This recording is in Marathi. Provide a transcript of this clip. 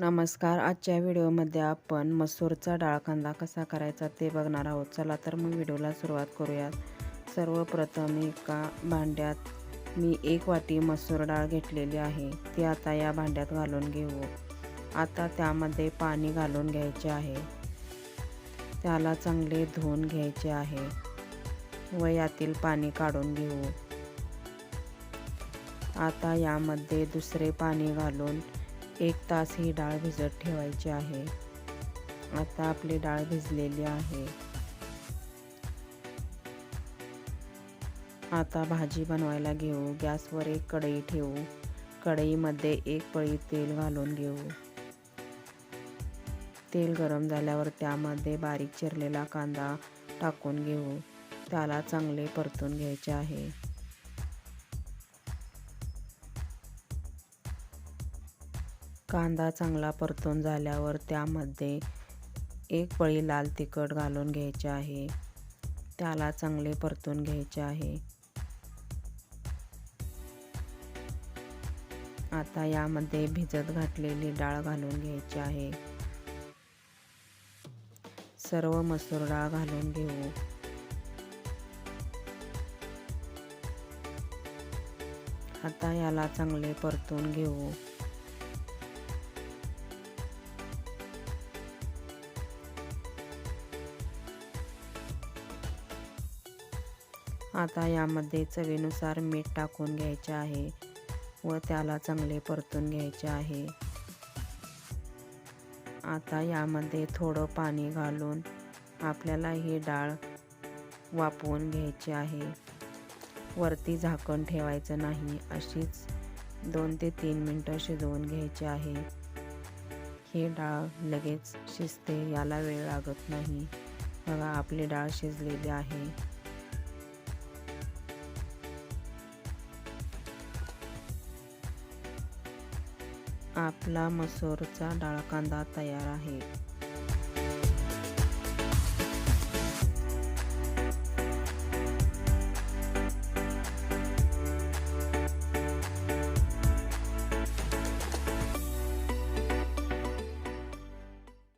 नमस्कार. आजच्या व्हिडिओमध्ये आपण मसूरचा डाळ कांदा कसा करायचा ते बघणार आहोत. चला तर मग व्हिडिओला सुरुवात करूयात. सर्वप्रथम एका भांड्यात मी एक वाटी मसूर डाळ घेतलेली आहे. ती आता या भांड्यात घालून घेऊ. आता त्यामध्ये पाणी घालून घ्यायचे आहे. त्याला चांगले धुवून घ्यायचे आहे. व यातील पाणी काढून घेऊ. आता यामध्ये दुसरे पाणी घालून एक तास ही डाळ भिजत ठेवायची आहे. आता आपली डाळ भिजलेली आहे. आता भाजी बनवायला घेऊ. गॅसवर एक कढई ठेवू. कढईमध्ये एक पळी तेल घालून घेऊ. तेल गरम झाल्यावर त्यामध्ये बारीक चिरलेला कांदा टाकून घेऊ. त्याला चांगले परतून घ्यायचे आहे. कांदा चांगला परतून झाल्यावर त्यामध्ये एक पळी लाल तिखट घालून घ्यायचे आहे. त्याला चांगले परतून घ्यायचे आहे. आता यामध्ये भिजत घातलेली डाळ घालून घ्यायची आहे. सर्व मसूर डाळ घालून घेऊ. आता याला चांगले परतून घेऊ. आता यामध्ये चवीनुसार मीठ टाकून घ्यायचे आहे व त्याला चांगले परतून घ्यायचे आहे. आता यामध्ये थोडं पाणी घालून आपल्याला ही डाळ वापवून घ्यायची आहे. वरती झाकण ठेवायचं नाही अशीच दोन ते तीन मिनटं शिजवून घ्यायची आहे. ही डाळ लगेच शिजते याला वेळ लागत नाही. बघा आपली डाळ शिजलेली आहे. आपला मसूरचा डाळ कांदा तयार आहे.